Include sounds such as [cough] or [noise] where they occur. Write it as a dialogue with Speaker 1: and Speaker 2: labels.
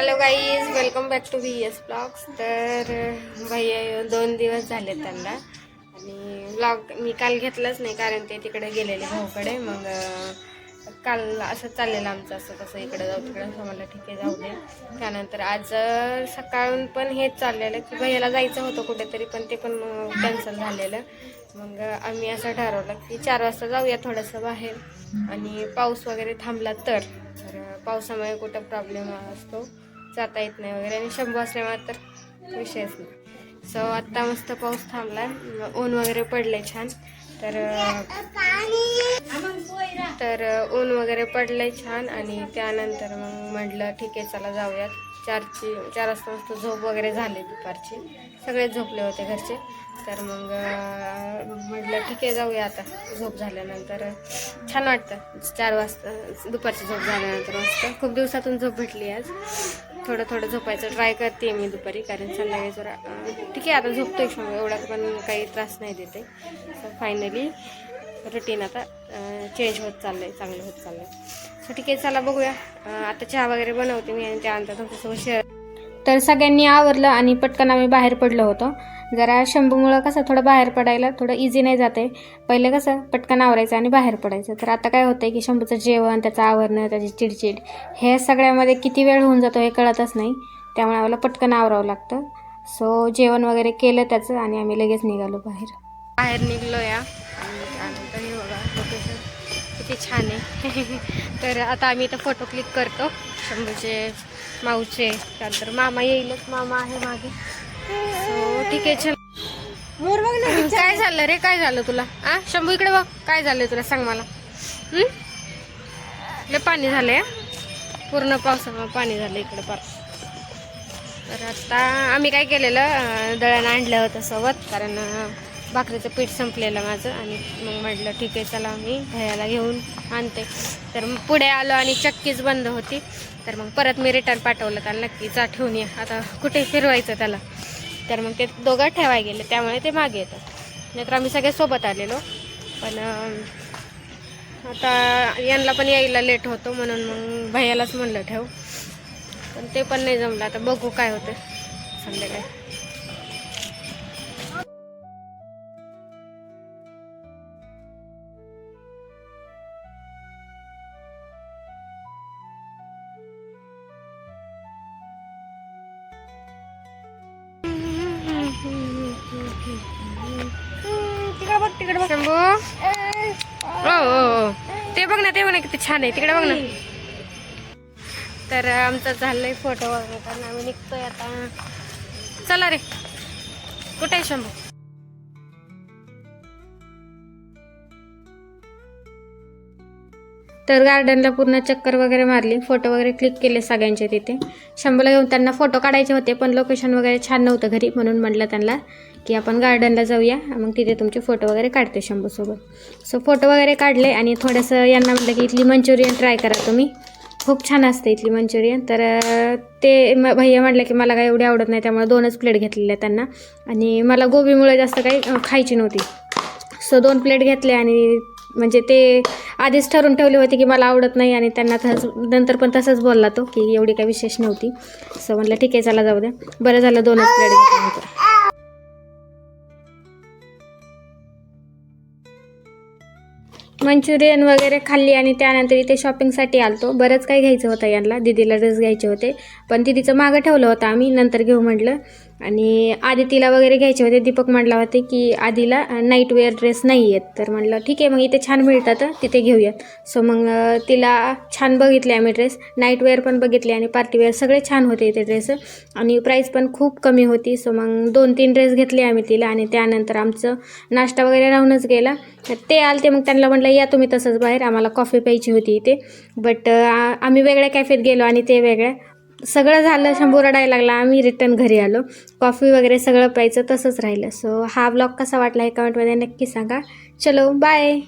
Speaker 1: Hello guys welcome back to B S blogs तर भैया दोन दिवस झाले त्यांना. आणि ब्लॉग मी काल घेतलाच नाही कारण ते तिकडे गेलेले भाऊकडे. मग काल असं चाललेलं आमचं असं तसं इकडे जाऊ तिकडे. असं मला ठीक आहे जाऊ दे. त्यानंतर आज सकाळून पण हेच चाललेलं की भैयाला जायचं होतं कुठेतरी पण ते पण कॅन्सल झालेलं. मग आम्ही असं ठरवलं की चार वाजता जाऊया थोडंसं बाहेर. आणि पाऊस वगैरे थांबला तर तर पावसामुळे कुठं प्रॉब्लेम असतो. जाता येत नाही वगैरे. आणि शंभू असल्यामुळे तर विषयच नाही. सो आत्ता मस्त पाऊस थांबला ऊन वगैरे पडले छान. तर तर ऊन वगैरे पडले छान. आणि त्यानंतर मग म्हटलं ठीक आहे चला जाऊयात. चारची चार वाजता मस्त झोप वगैरे झाली दुपारची. सगळे झोपले होते घरचे. तर मग म्हटलं ठीक आहे जाऊया आता. झोप झाल्यानंतर छान वाटतं. चार वाजता दुपारची झोप झाल्यानंतर मस्त. खूप दिवसातून झोप भेटली आज. थोडं थोडं झोपायचं ट्राय करते मी दुपारी कारण संध्याकाळी जरा ठीक आहे आता झोपतो एक एवढा पण काही त्रास नाही देते. फायनली रुटीन आता चेंज होत चाललं आहे चांगलं होत चाललं आहे सो ठीक आहे चला बघूया. आता चहा वगैरे बनवते मी आणि त्यानंतर तुमच्यासोबत शेअर तर सगळ्यांनी आवरलं आणि पटकन आम्ही बाहेर पडलो होतो. जरा शंभूमुळं कसं थोडं बाहेर पडायला थोडं इझी नाही जाते. पहिले कसं पटकन आवरायचं आणि बाहेर पडायचं. तर आता काय होतं की शंभूचं जेवण त्याचं आवरणं त्याची चिडचिड हे सगळ्यामध्ये किती वेळ होऊन जातो हे कळतच नाही. त्यामुळे आम्हाला पटकन आवरावं लागतं. सो जेवण वगैरे केलं त्याचं आणि आम्ही लगेच निघालो बाहेर. बाहेर निघलो या किती छान आहे. [laughs] तर आता आम्ही इथं फोटो क्लिक करतो. शंभूचे माऊचे त्यानंतर मामा येईलच. मामा आहे मागे. सो ठीक आहे चल.
Speaker 2: मोर बघ ना
Speaker 1: काय झालं रे? काय झालं तुला? आ? शंभू इकडे बघ. काय झालंय तुला? सांग मला. हं? लय पाणी झालंय पूर्ण पावसामुळे पाणी झालं इकडे पार तर आता आम्ही काय केलेलं दळण आणलं होतं सोबत. कारण भाकरीचं पीठ संपलेलं माझं आणि मग म्हटलं ठीक आहे चला मी भयाला घेऊन आणते. तर मग पुढे आलो आणि चक्कीच बंद होती. तर मग परत मी रिटर्न पाठवलं त्याला नक्की जा ठेवून या. आता कुठे फिरवायचं त्याला? तर मग ते दोघं ठेवाय गेले. त्यामुळे ते मागे येतात. नाहीतर आम्ही सगळे सोबत आलेलो. पण आता यांना पण यायला लेट होतो म्हणून मग भैयालाच म्हणलं ठेव. पण ते पण नाही जमलं. आता बघू काय होतं. संध्याकाळी.
Speaker 2: तिकडे बघ तिकडे बघ.
Speaker 1: शंभू? हो हो हो. ते बघ ना ते बघ ना किती छान आहे. तिकडे बघ ना. तर आमचं झालंय फोटो वगैरे आम्ही निघतोय आता. चला रे. कुठे आहे शंभू? तर गार्डनला पूर्ण चक्कर वगैरे मारली. फोटो वगैरे क्लिक केले सगळ्यांचे तिथे. शंभूला घेऊन त्यांना फोटो काढायचे होते पण लोकेशन वगैरे छान नव्हतं घरी म्हणून म्हटलं त्यांना की आपण गार्डनला जाऊया. मग तिथे तुमचे फोटो वगैरे काढते शंभूसोबत. सो फोटो वगैरे काढले आणि थोडंसं यांना म्हटलं की इथली मंचुरियन ट्राय करा तुम्ही. खूप छान असते इथली मंचुरियन. तर ते म भैया म्हटलं की मला काही एवढी आवडत नाही त्यामुळे दोनच प्लेट घेतलेल्या त्यांना. आणि मला गोबीमुळे जास्त काही खायची नव्हती. सो दोन प्लेट घेतले आणि म्हणजे ते आधीच ठरून ठेवले होते की मला आवडत नाही आणि त्यांना तसंच नंतर पण तसंच बोलला तो की एवढी काही विशेष नव्हती. असं म्हटलं ठीक आहे चला जाऊ द्या. बरं झालं दोनच प्लेट घेतलं होतं मंचुरियन वगैरे खाल्ली आणि त्यानंतर इथे शॉपिंगसाठी आलतो. बरंच काही घ्यायचं होतं यांना. दिदीला ड्रेस घ्यायचे होते. पण दिदीचं मागं ठेवलं होतं आम्ही. नंतर घेऊ म्हटलं आणि आदितीला वगैरे घ्यायचे होते. दीपक म्हटला होते की आधीला नाईट वेअर ड्रेस नाही आहेत तर म्हटलं ठीक आहे मग इथे छान मिळतात तिथे घेऊयात. सो मग तिला छान बघितले आम्ही ड्रेस नाईट वेअर पण बघितले आणि पार्टी वेअर सगळे छान होते इथे ड्रेस आणि प्राईस पण खूप कमी होती. सो मग दोन तीन ड्रेस घेतले आम्ही तिला आणि त्यानंतर आमचं नाश्ता वगैरे राहूनच गेला. तर ते आलते मग त्यांना म्हटलं या तुम्ही तसंच बाहेर आम्हाला कॉफी प्यायची होती इथे. बट आम्ही वेगळ्या कॅफेत गेलो आणि ते वेगळ्या. सगळं झालं शंभू रडायला लागला आम्ही रिटर्न घरी आलो. कॉफी वगैरे सगळं प्यायचं तसंच राहिलं. सो हा ब्लॉग कसा वाटला हे कमेंटमध्ये नक्की सांगा. चलो बाय